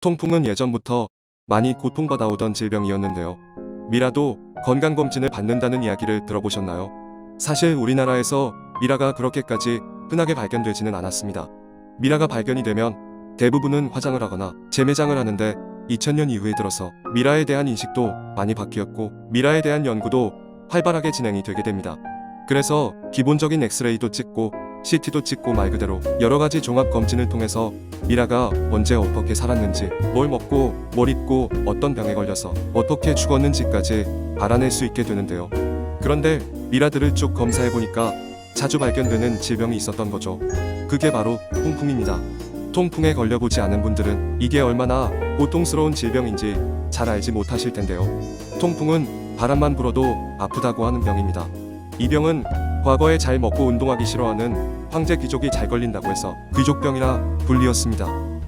통풍은 예전부터 많이 고통받아오던 질병이었는데요. 미라도 건강검진을 받는다는 이야기를 들어보셨나요? 사실 우리나라에서 미라가 그렇게까지 흔하게 발견되지는 않았습니다. 미라가 발견이 되면 대부분은 화장을 하거나 재매장을 하는데 2000년 이후에 들어서 미라에 대한 인식도 많이 바뀌었고 미라에 대한 연구도 활발하게 진행이 되게 됩니다. 그래서 기본적인 엑스레이도 찍고 CT도 찍고 말 그대로 여러 가지 종합 검진을 통해서 미라가 언제 어떻게 살았는지 뭘 먹고 뭘 입고 어떤 병에 걸려서 어떻게 죽었는지까지 알아낼 수 있게 되는데요. 그런데 미라들을 쭉 검사해 보니까 자주 발견되는 질병이 있었던 거죠. 그게 바로 통풍입니다. 통풍에 걸려보지 않은 분들은 이게 얼마나 고통스러운 질병인지 잘 알지 못하실 텐데요. 통풍은 바람만 불어도 아프다고 하는 병입니다. 이 병은 과거에 잘 먹고 운동하기 싫어하는 황제 귀족이 잘 걸린다고 해서 귀족병이라 불리었습니다.